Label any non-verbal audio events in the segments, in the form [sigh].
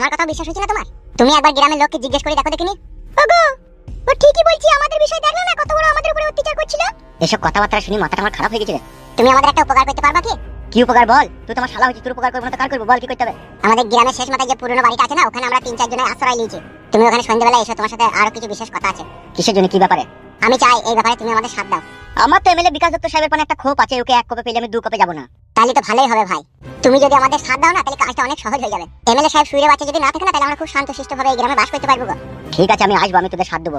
আমার কথা বিশ্বাস হচ্ছে না তোমার? তুমি একবার গ্রামের লোককে জিজ্ঞেস করে দেখো দেখিনি? ওগো ও ঠিকই বলছি আমাদের বিষয় দেখল না কত বড় আমাদের উপরে অত্যাচার করছিল? এসব কথাবার্তা শুনি মাথাটা আমার খারাপ হয়ে গেছে তুমি আমাদের একটা উপকার করতে পারবা কি? কি উপকার বল? তুই তোমার শালা হচ্ছে তোর উপকার করব না তো কার করব? বল কি করতে হবে? আমাদের গ্রামের শেষ মাথায় যে পুরনো বাড়িটা আছে না ওখানে আমরা তিন চার জনের আশ্রয় নিয়েছি। তুমি ওখানে সন্ধ্যাবেলা এসো তোমার সাথে আরও কিছু বিশেষ কথা আছে। কিসের জন্য কি ব্যাপারে? আমি চাই এই ব্যাপারে তুমি আমাদের সাথ দাও। আমার তো এমএলএ বিকাশ দত্ত সাহেবের পানে একটা ক্ষোভ আছে ওকে এক কপে পেলে আমি দু কপে যাব না। তাহলে তো ভালোই হবে ভাই। তুমি যদি আমাদের সাথ দাও না তাহলে কাজটা অনেক সহজ হয়ে যাবে। এমএলএ সাহেব শুয়ে বাচ্চা যদি না থাকে না তাহলে আমরা খুব শান্তশিষ্ট ভাবে এই গ্রামে বাস করতে পারব ঠিক আছে আমি আসব আমি তোদের সাথ দেবো।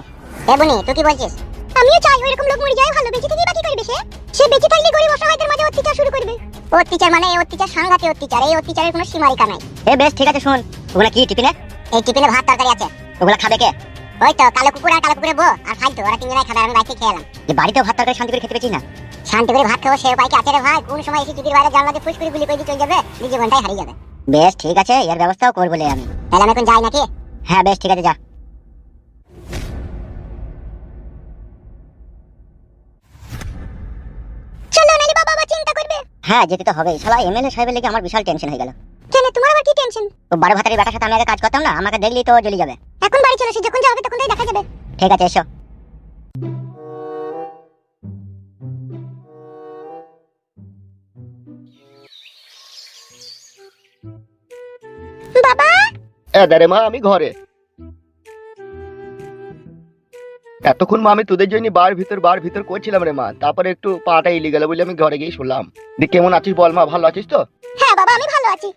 এ বনি তুই কি বলছিস? আমিও চাই ওইরকম লোক মরে যায় ভালো বেঁচে থেকে বাকি করবে সে। সে বেঁচে থাকলে গরিব অসহায়দের মাঝে অত্যাচার শুরু করবে। অত্যাচার মানে এই অত্যাচার সাংঘাতিক অত্যাচার। এই অত্যাচারের কোনো সীমারেখা নাই। এ বেশ ঠিক আছে শুন। ওগুলা কি টিফিনে? এই টিফিনে ভাত তরকারি আছে। ওগুলা খাবে কে? ওই তো কালো কুকুর আর কালো কুকুরের বউ। আর ফালতু ওরা তিনজনাই খাবে আমি বাইরে খেয়ে এলাম। বাড়িতেও ভাত তরকারি শান্তি করে খেতে পেয়েছি না? শান্তি করে ভাত খাব সে উপায় কি আছে রে ভাই। কোন সময় এসে চুকির বাইরে জানলা দিয়ে ফুস করে গুলি করে দিয়ে চলে যাবে? হারিয়ে যাবে। বেশ ঠিক আছে এর ব্যবস্থাও করব আমি। তাহলে আমি এখন যাই নাকি? হ্যাঁ বেশ ঠিক আছে যা। হ্যাঁ যেতে তো হবেই। শালা এমএলএ সাহেবের লেগে আমার বিশাল টেনশন হয়ে গেল। কেন তোমার আবার কি টেনশন ও বারো ভাতারি বেটার সাথে আমি আগে কাজ করতাম না? আমাকে দেখলেই তো জ্বলে যাবে। এখন বাড়ি চলে যখন যাবে তখন দেখা যাবে। ঠিক আছে এসো। বাবা? এদারে মা আমি ঘরে। এতক্ষণ মা আমি তোদের জন্য বার ভিতর বার ভিতর করছিলাম রে মা। তারপরে একটু পাটা ইলি গেল বলে আমি ঘরে গিয়ে শুনলাম। দি কেমন আছিস বল মা ভালো আছিস তো? হ্যাঁ বাবা আমি ভালো আছি।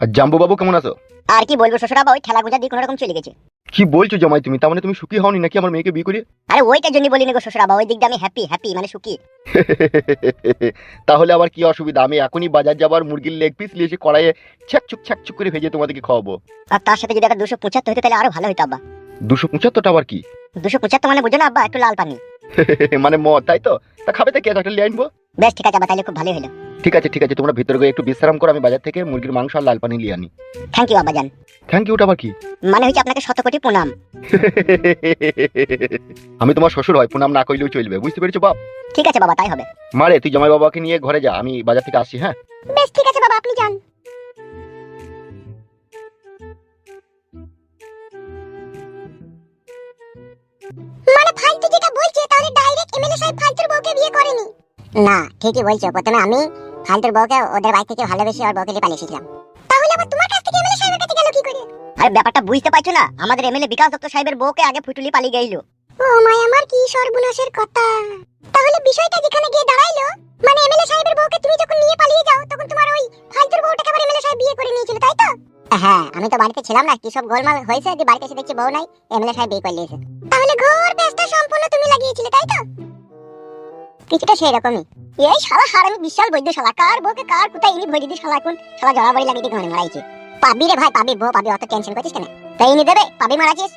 আর জাম্বু বাবু কেমন আছো? আর কি বলব শ্বশুর বাবা ওই খেলাগুজা দিয়ে কোনো রকম চলে গেছে। কি বলছো জমাই তুমি? তার মানে তুমি সুখী হওনি নাকি আমার মেয়েকে বিয়ে করে আরে ওইটার জন্য বলিনি গো শ্বশুর বাবা ওই দিকটা আমি হ্যাপি হ্যাপি মানে সুখী। [laughs] তাহলে আবার কি অসুবিধা? আমি এখনই বাজার যাবার মুরগির লেগ পিস নিয়ে এসে কড়াইয়ে ছ্যাকছুক ছ্যাকছুক করে ভেজে তোমাদেরকে খাওয়াবো। আর তার সাথে যদি একটা দুশো পঁচাত্তর হতো তাহলে আরও ভালো হতো আব্বা। দুশো পঁচাত্তরটা আবার কি? দুশো পঁচাত্তর মানে বুঝো না আব্বা একটু লাল পানি। [laughs] মানে মদ তাই তো? তা খাবে তো কে? একটা নিয়ে আনব বেশ ঠিক আছে আব্বা তাহলে খুব ভালোই হলো ঠিক আছে ঠিক আছে তোমরা ভিতরে গিয়ে একটু বিশ্রাম করো আমি বাজার থেকে মুরগির মাংস আর লাল পানি নিয়ে আনি। থ্যাংক ইউ আব্বা জান থ্যাংক ইউটা আবার কি? মানে হচ্ছে আপনাকে শত কোটি প্রণাম। [laughs] আমি তোমার শ্বশুর হয় প্রণাম না কইলেও চলবে বুঝতে পেরেছ বাপ? ঠিক আছে বাবা তাই হবে। মারে তুই জামাই বাবাকে নিয়ে ঘরে যা আমি বাজার থেকে আসছি হ্যাঁ? বেশ ঠিক আছে বাবা আপনি যান। মানে ফালতু যেটা বলছে তাহলে ডাইরেক্ট এমএলএ সাহেব ফালতুর বউকে বিয়ে করেনি? না ঠিকই বলছো প্রথমে আমি ফালতুর বউকে ওদের বাড়ি থেকে ভালোবেসে ওর বউকে পালিয়ে এসেছিলাম। তাহলে আবার তোমার কাছ থেকে এমএলএ সাহেবের কাছে গেল কি করে? আরে ব্যাপারটা বুঝতে পারছ না? আমাদের এমএলএ বিকাশ দত্ত সাহেবের বউকে আগে ফুটুলি পালিয়ে গেল ও মাই আমার কি সর্বনাশের কথা। তাহলে বিষয়টা যেখানে গিয়ে দাঁড়াইলো মানে এমএলএ সাহেবের বউকে তুমি যখন নিয়ে পালিয়ে যাও তখন তোমার ওই ফালতুর বউটাকে আবার এমএলএ সাহেব বিয়ে করে নিয়েছিল তাই তো? হ্যাঁ আমি তো বাড়িতে ছিলাম না কি সব গোলমাল হয়েছে যে বাড়িতে এসে দেখছি বউ নাই এমএলএ সাহেব বিয়ে করে নিয়েছে। কিছুটা সেই রকমই এই শালা হার আমি বিশাল বৈদ্য শালা। কার বউকে কার কোথায় ইনি ভরে দিদি শালা এখন শালা জড়াবড়ি লাগিয়ে দিয়ে ঘরে মারাইছে পাবি রে ভাই পাবি বউ পাবি অত টেনশন করছিস কেন? তাই ইনি দেবে পাবি মারাছিস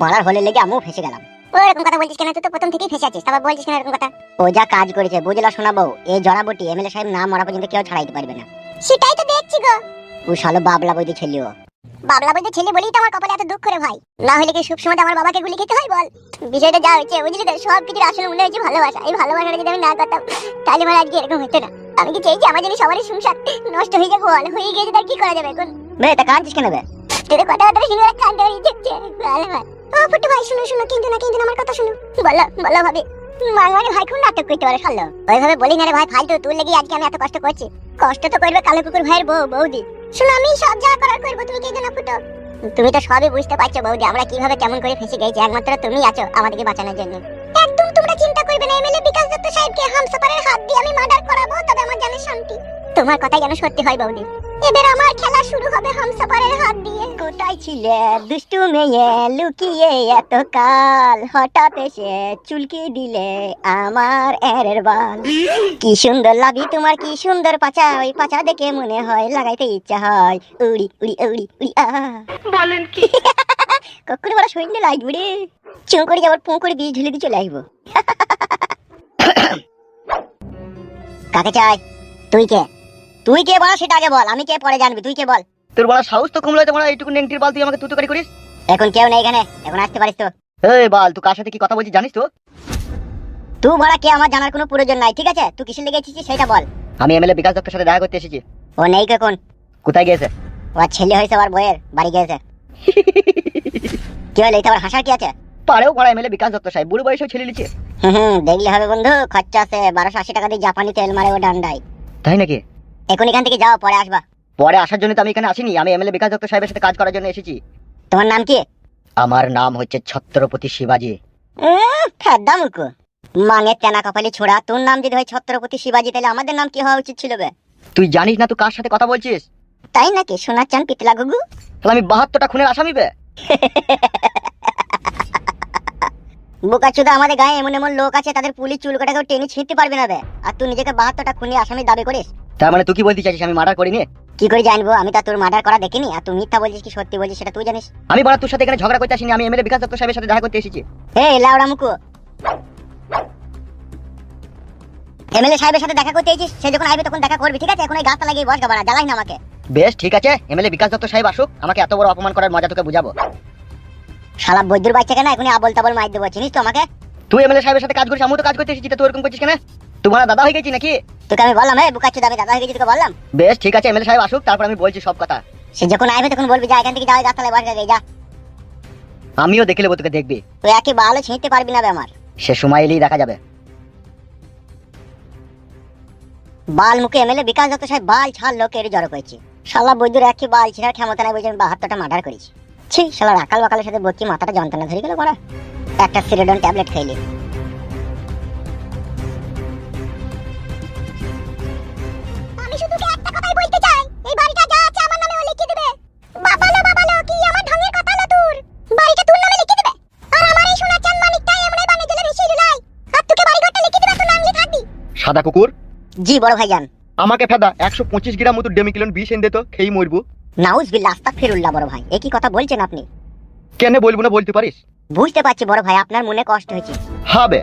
বলার হলে লেগে আমিও ফেসে গেলাম। ও এরকম কথা বলছিস কেন? তুই তো প্রথম থেকেই ফেসে আছিস। তারপর বলছিস কেন এরকম কথা? ও যা কাজ করেছে বুঝলা শোনাবো এই জড়াবটি এমএলএ সাহেব না মরা পর্যন্ত কেউ ছাড়াইতে পারবে না। সেটাই তো দেখছি গো। ও শালো বাবলা বৈদ্য ছেলে ও। বাবলা বৈদ্য ছেলে বলেই তো আমার কপালে এত দুঃখ রে ভাই। না হলে কি সুখ সময় আমার বাবাকে গুলি খেতে হয় বল? বিষয়টা যা হয়েছে বুঝলি তো? সব কিছুর আসলে হচ্ছে ভালোবাসা। এই ভালোবাসাটা যদি আমি না করতাম তাহলে আমার আজকে এরকম হতো না। আমি কি চাইছি আমার জন্য সবারই সংসার নষ্ট হয়ে বল? হয়ে গেছে তার কি করা যাবে এখন? বে তা কাঁদছিস কেন বে? তোর কথা কথা শুনে কান্দে যাচ্ছে ভালো ভাই ও ফুটু ভাই শুনো শুনো কিন্তু না কিন্তু আমার কথা শুনো। বলো বলো ভাবি। ভাই কোন নাটক করতে পারে ওইভাবে বলি না রে ভাই ফালতু তোর লেগে আজকে আমি এত কষ্ট করছি। কষ্ট তো করবে কালো কুকুর ভাইয়ের বউ বৌদি। শোনো আমি সব যা করার করব তুমি তো সবই বুঝতে পারছ, বৌদি। আমরা কীভাবে কেমন করে ফেসে গেছি? একমাত্র তুমি আছো আমাদেরকে বাঁচানোর জন্য। একদম তোমরা চিন্তা করবে না, এমএলএ বিকাশ দত্ত সাহেবকে হামসাপারের হাত দিয়ে আমি মার্ডার করাবো? তবে আমার জানে শান্তি। তোমার কথাই যেন সত্যি হয়, বৌদি। এবার আমার খেলা শুরু হবে হামসাপারের হাত দিয়ে। কোথায় ছিলে? দুষ্টু মেয়ে লুকিয়ে এত কাল হঠাৎ এসে চুলকি দিলে আমার এরের বাল। কি সুন্দর লাগি তোমার কি সুন্দর পাচা ওই পাচা দেখে মনে হয় লাগাইতে ইচ্ছা হয়। উড়ি উড়ি উড়ি উড়ি আ। বলেন কি? [laughs] কখনো বড় সৈন্য লাগবে রে। চুঁ করে যাবার পুঁ করে বীজ ঢেলে দিয়ে চলে আসব। [laughs] কাকে চাই? তুই কে? তুই কে বল সেটা আগে বল আমি কে পরে জানবি তুই কে বল? তোর বড় সাহস তো কমলো তোমার এইটুকু নেংটির বাল তুই আমাকে তুই করিস? এখন কেউ নেই এখানে এখন আসতে পারিস তো। এই বাল তুই কার সাথে কি কথা বলছিস জানিস তো? তুই বলা কে আমার জানার কোনো প্রয়োজন নাই ঠিক আছে? তুই কিসের লেগে এসেছিস সেটা বল। আমি এমএলএ বিকাশ দত্তের সাথে দেখা করতে এসেছি। ও নেই কখন? কোথায় গেছে ও ছেলে হয়েছে আমার বইয়ের বাড়ি গেছে কি হলো এটা আবার হাসার কি আছে? পারেও পড়া এমএলএ বিকাশ দত্ত সাহেব বুড়ো বয়সেও ছেলে লিছে হুম হুম দেখলে হবে বন্ধু খরচা আছে বারোশো আশি টাকা দিয়ে জাপানি তেল মারে ও ডান্ডাই তাই নাকি? এখন এখান থেকে যাও পরে আসবা। পরে আসার জন্য তো আমি এখানে আসিনি। আমি এমএলএ বিকাশ দত্ত সাহেবের সাথে কাজ করার জন্য এসেছি। তোমার নাম কি? আমার নাম হচ্ছে ছত্রপতি শিবাজি। ফেদ্দা মুকু মানে তেনা কপালি ছোড়া তোর নাম যদি হয় ছত্রপতি শিবাজি তাহলে আমাদের নাম কি হওয়া উচিত ছিল বে? তুই জানিস না তুই কার সাথে কথা বলছিস? তাই নাকি সোনার চান পিতলা গুগু? তাহলে আমি বাহাত্তরটা খুনের আসামি বে? [laughs] বোকাচুদা আমাদের গায়ে এমন এমন লোক আছে তাদের পুলিশ চুল কাটাকেও টেনে ছিঁড়তে পারবে না বে। আর তুই নিজেকে বাহাত্তরটা খুনি আসামি দাবি করিস? তার মানে তুই কি বলতে চাইছিস আমি মার্ডার করিনি কি করে জানব? আমি তো তোর মার্ডার করা দেখিনি। আর তুই মিথ্যা বলছিস কি সত্যি বলছিস সেটা তুই জানিস। আমি বড় তোর সাথে এখানে ঝগড়া করতে আসিনি আমি এমএলএ বিকাশ দত্ত সাহেবের সাথে দেখা করতে এসেছি। হে লাউড়া মুকু। এমএলএ সাহেবের সাথে দেখা করতে এসেছিস? সে যখন আসবে তখন দেখা করবি ঠিক আছে? এখন ওই গাছটা লাগিয়ে বস গাবানা জ্বালাই না আমাকে। বেশ ঠিক আছে। এমএলএ বিকাশ দত্ত সাহেব আসুক আমাকে এত বড় অপমান করার মজা তোকে বুঝাবো। শালা বৈদ্যুর বাচ্চা কেন? এখন আবল তাবল মার দেবো চিনিস তো আমাকে? তুই এমএলএ সাহেবের সাথে কাজ করিস আমিও তো কাজ করতে এসেছি তা এরকম করছিস কেন? তোমার দাদা হয়ে গেছি নাকি? তোকে আমি বললাম হ্যাঁ বুকাচ্ছু দাবি দাদা হয়ে গেছি তোকে বললাম? বেশ ঠিক আছে এমএলএ সাহেব আসুক তারপর আমি বলছি সব কথা। সে যখন আসবে তখন বলবি যা এখান থেকে যাওয়া গাছতলায় বস গে যা। আমিও দেখে নেব তোকে দেখবি। তুই একে ভালো ছিঁড়তে পারবি না বে আমার। সে সময় এলেই দেখা যাবে। বাল মুখে এমএলএ বিকাশ দত্ত সাহেব বাল ছাল লোকের জড়ো করেছি। শালা বৈদ্যুর একই বাল ছিঁড়ার ক্ষমতা নাই বলছে আমি বাহাত্তরটা মার্ডার করেছি। ছি শালা রাকাল বাকালের সাথে বকি মাথাটা যন্ত্রণা ধরে গেল মারা একটা সিরেডন ট্যাবলেট খাইলি। আমি শুধু একটা কথাই বলতে চাই এই বাড়িটা যা আছে আমার নামে ও লিখে দিবে। বাবালো বাবালো কি আমার ঢঙের কথা না তোর বাড়িটা তোর নামে লিখে দিবে? আর আমার এই বানিয়ে দিলে বেশি লাই আর তোকে বাড়ি ঘরটা লিখে দিবে তোর নাম লিখে থাকবি সাদা কুকুর? জি বড় ভাইজান। আমাকে ফেদা একশো পঁচিশ গ্রাম মতো ডেমিকিলন বিষ এনে দিত খেয়ে মরবো। নাউজ বিল্লাহ আস্তাগফিরুল্লাহ বড় ভাই। একই কথা বলছেন আপনি? কেন বলব না বলতে পারিস? বুঝতে পারছি বড় ভাই আপনার মনে কষ্ট হয়েছে। হবে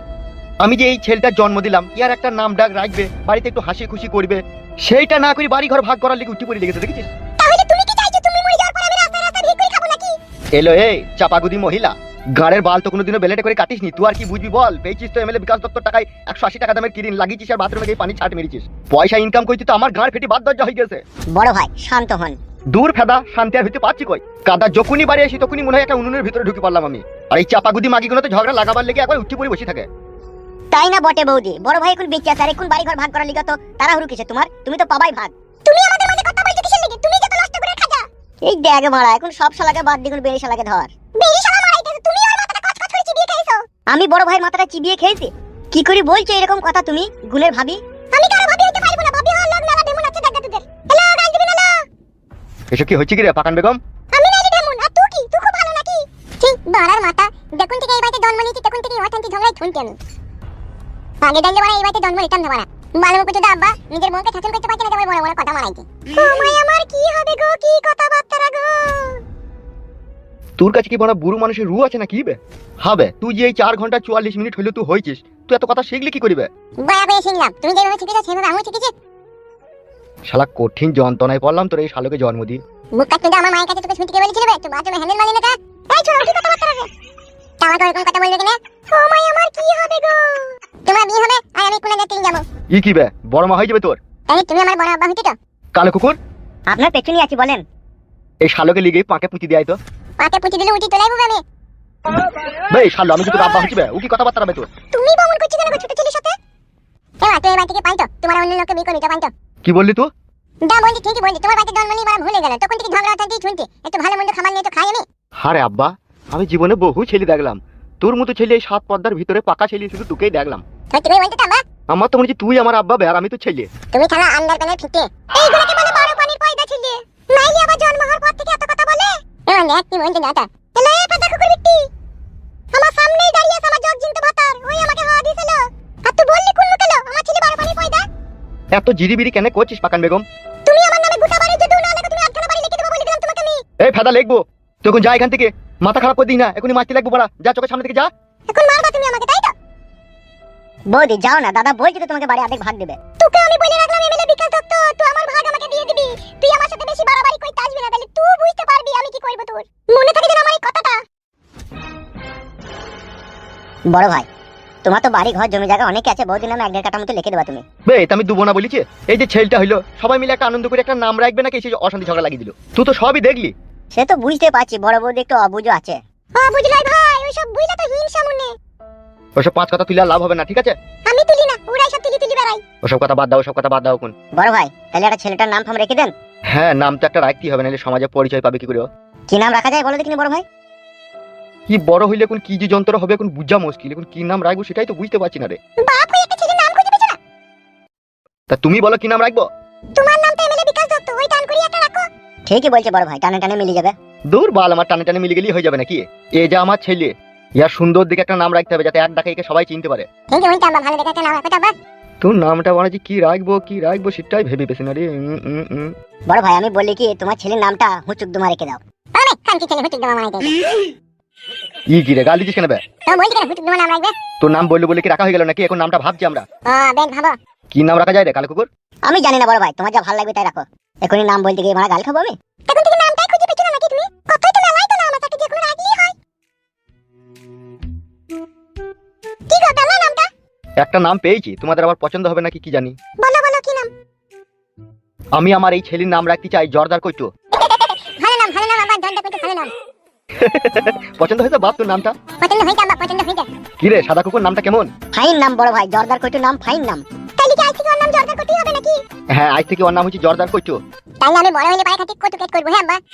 আমি যে এই ছেলেটার জন্ম দিলাম ইয়ার একটা নাম ডাক রাখবে বাড়িতে একটু হাসি খুশি করবে সেইটা না করে বাড়ি ঘর ভাগ করার লিগে উঠি পড়ে লেগেছে দেখেছিস? তাহলে তুমি কি চাইছো তুমি মরে যাওয়ার পর আমি রাস্তায় রাস্তায় ভিড় খাব নাকি? এলো এই চাপাগুদি মহিলা গাড়ের বাল তো কোনোদিনও বেলেটে করে কাটিসনি তুই আর কি বুঝবি বল? পেয়েছিস তো এমএলএ বিকাশ দত্তর টাকায় একশো আশি টাকা দামের কিরিন লাগিয়েছিস আর বাথরুমে গিয়ে পানি ছাট মেরেছিস। পয়সা ইনকাম করতে তো আমার গাড় ফেটে বাদ দরজা হয়ে গেছে। বড় ভাই শান্ত হন। দূর ফেদা, শান্তি আর হইতে পারছি কই? কাদা যখনই বাড়ি আসি, তখনই মনে হয় একটা উনুনের ভিতরে ঢুকে পারলাম আমি। আর এই চাপাগুদি মাগিগুলো তো ঝগড়া লাগাবার লেগে একবার উঠি পড়ে বসে থাকে। তাই না বটে বৌদি? বড় ভাই এখন বেঁচে আছে, আর এখন বাড়ি ঘর ভাগ করার লিগা তো তাড়াহুড়ো কিসে তোমার? তুমি তো পাবাই ভাগ। তুমি আমাদের মাঝে কথা বলছো কিসের লিগে? তুমি যত নষ্ট করে খাজা এই দেখ মারা, এখন সব শালাকে বাদ দিয়ে বেরি শালাকে ধর। বেরি শালা মারাইতেছো তুমি ওর মাথাটা কচকচ করে চিবিয়ে খেয়েছো। আমি বড় ভাইয়ের মাথাটা চিবিয়ে খেয়েছি। কি করে বলছো এরকম কথা তুমি? গুলের ভাবি? এসব কি হচ্ছে কি রে পাকান বেগম? আমি নাইলি ডেমন আর তুই কি? তুই খুব ভালো নাকি? ঠিক বাড়ার মাথা। যখন থেকে এই বাড়িতে জন্ম নিয়েছি তখন থেকে অশান্তি ঝগড়ায় থমকে আমি। আগে ডাললে বড় এই বাড়িতে জন্ম নিতাম না বড়া করে তো আব্বা নিজের বোনকে শাসন করতে পারছে না বড় বড় কথা মারাইছে। মাই আমার কি হবে গো? কি কথা বার্তা গো? তোর কাছে কি বড় বুড়ো মানুষের রু আছে না কি বে হবে তুই যে এই চার ঘণ্টা চুয়াল্লিশ মিনিট হইল তুই হয়েছিস তুই এত কথা শিখলি কি করিবে? বয়া বয়া শুনলাম তুমি যেভাবে শিখেছো সেভাবে আমি শিখেছি। শালা কঠিন যন্ত্রণায় পড়লাম তোর এই শালোকে জন্ম দিয়ে। মুখ কাটতে আমার মায়ের কাছে তোকে শুনতে বলেছিল বে। তো বাথরুমে হ্যান্ডেল মারি না কা এই ছোড়া কি কথা বার্তা রে তো এরকম কথা বলবে কিনা? ও মাই আমার কি হবে গো? তোমার বিয়ে হবে আর আমি কোন জায়গায় যাব। ই কি বে? বড় মা হয়ে যাবে তোর? তাহলে তুমি আমার বড় আব্বা হইতে তো? কালো কুকুর? আপনার পেছনই আছি বলেন। এই শালোকে লিগে পাকে পুঁতি দেয় তো। পাকে পুঁতি দিলে উঠি তোলাই আমি। বে শালো আমি কি তোর আব্বা হচ্ছি বে। ও কি কথাবার্তা হবে তোর? তুমি বমন করছিস কেন ছোট ছেলের সাথে? এবার তুই এবার থেকে পাইতো তোমার অন্য লোককে বিয়ে করবি তো পাইতো কি বললি তো দা বলছি ঠিকই বলছি। তোমার বাড়িতে নিয়ে মারা ভুলে গেল। তখন থেকে ঝগড়া অশান্তি শুনছি। একটু ভালো মন্দ খাবার নিয়ে তো খাই আমি। আরে আব্বা আমি জীবনে বহু ছেলে দেখলাম। তোর মতো ছেলে এই সাত পর্দার ভিতরে পাকা ছেলে শুধু তোকেই দেখলাম। তো তুমি বলতে তো আব্বা? আমার তো মনে হচ্ছে তুই আমার আব্বা বে আর আমি তো ছেলে। তুমি থালা আন্ডার প্যানের ফিতে। এইগুলোকে বলে বড় পানির পয়দা ছিলে। নাইলে আবার জন্ম হওয়ার পর থেকে এত কথা বলে? এমন দেখ কি বলতে দাতা এলে পাতা কুকুর বিট্টি আমার সামনেই দাঁড়িয়ে আছে আমার জগ জিনতে ভাতার। ওই আমাকে হাওয়া দিয়েছিল। আর তুই বললি কোন লোকেলো আমার ছেলে বড় পানির পয়দা। এত জিরিবিরি কেন করছিস পাকান বেগম? তুমি আমার নামে গোটা বাড়ি যদি না লাগে তুমি আটখানা বাড়ি লিখে দেবো বলে দিলাম তোমাকে আমি। এই ফেদা লিখব। তখন যা এখান থেকে মাথা খারাপ করে দিই না এখনই মাছতে লাগবো বড়া যা চোখের সামনে থেকে যা। এখন মারবা তুমি আমাকে তাই তো? বৌদি যাও না দাদা বলছে তো তোমাকে বাড়ি অর্ধেক ভাগ দেবে। তোকে আমি বলে রাখলাম এমএলএ বিকাশ দত্ত তুই আমার ভাগ আমাকে দিয়ে দিবি। তুই আমার সাথে বেশি বাড়াবাড়ি করতে আসবি না তাহলে তুই বুঝতে পারবি আমি কি করব তোর। মনে থাকে যেন আমার এই কথাটা। বড় ভাই তোমার তো বাড়ি ঘর জমি জায়গা অনেক আছে বহুদিন আমি এক দেড় কাটা মতো লিখে দেবা তুমি। বে এটা আমি দুবো না বলিছে। এই যে ছেলেটা হইল সবাই মিলে একটা আনন্দ করে একটা নাম রাখবে নাকি সেই অশান্তি ঝগড়া লাগিয়ে দিল। তুই তো সবই দেখলি। সে তো বুঝতে পারছি বড় বৌদি একটু অবুঝো আছে। ও বুঝলাই ভাই ওইসব বুঝলে তো হিংসা মনে ওসব পাঁচ কথা তুলে লাভ হবে না ঠিক আছে? আমি তুলি না ওরাই সব তুলি তুলি বেড়াই। ওসব কথা বাদ দাও ওসব কথা বাদ দাও কোন বড় ভাই তাহলে একটা ছেলেটার নাম ফাম রেখে দেন। হ্যাঁ নাম তো একটা রাখতেই হবে নাহলে সমাজে পরিচয় পাবে কি করে কি নাম রাখা যায় বলো দেখিনি বড় ভাই? কি বড় হইলে কোন কি যে যন্ত্র হবে এখন বুঝা মুশকিল এখন কি নাম রাখব সেটাই তো বুঝতে পারছি না রে। বাপ হয়ে একটা ছেলের নাম খুঁজে পেছো না? তা তুমি বলো কি নাম রাখব? তোমার নাম তো এমএলএ বিকাশ দত্ত ওই টান করি একটা রাখো। ঠিকই বলছে বড় ভাই টানে টানে মিলে যাবে। দূর বাল আমার টানে টানে মিলে গেলেই হয়ে যাবে নাকি? এ যে আমার ছেলে ইয়ার সুন্দর দিকে একটা নাম রাখতে হবে যাতে এক ডাকে একে সবাই চিনতে পারে। ঠিক আছে ওইটা ভালো দেখে একটা নাম রাখো তো তোর নামটা বানাচ্ছি কি রাখব কি রাখব সেটাই ভেবে পেছি না রে। বড় ভাই আমি বলি কি তোমার ছেলের নামটা হুচুক দুমা রেখে দাও। আরে কানকি ছেলে হুটুক দমা মানাইতে ই কি রে গাল দিচ্ছিস কেন বে? তো বলছি কেন? হুটুক দমা নাম রাখবে? তোর নাম বললে বলে কি রাখা হয়ে গেল নাকি? এখন নামটা ভাবছি আমরা। ও বেশ ভাবো। কি নাম রাখা যায় রে কালো কুকুর? আমি জানি না বড় ভাই। তোমার যা ভালো লাগবে তাই রাখো। এখনই নাম বলতে গিয়ে মারা গাল খাব আমি? তখন থেকে নামটাই খুঁজে পেছো না নাকি তুমি? কতই তো মেলাই তো নাম আছে একটা যে কোনো রাখলেই হয়। কি গো পেলা নামটা? একটা নাম পেয়েছি তোমাদের আবার পছন্দ হবে নাকি কি জানি? বলো বলো কি নাম? আমি আমার এই ছেলের নাম রাখতে চাই জর্দার কইতো ভালো নাম ভালো নাম আমার দন্ডা কইতে ভালো নাম। [laughs] পছন্দ হয়েছে বাপ তোর নামটা? পছন্দ হয়েছে আমার পছন্দ হয়েছে। কি রে সাদা কুকুর নামটা কেমন? ফাইন নাম বড় ভাই জর্দার কইটু নাম ফাইন নাম। তাইলে কি আজ থেকে ওর নাম জর্দার কইটু হবে নাকি? হ্যাঁ আজ থেকে ওর নাম হচ্ছে জর্দার কইটু। তাইলে আমি বড় হইলে পায়ে খাটি কইটু কেট করব হ্যাঁ আব্বা? [laughs]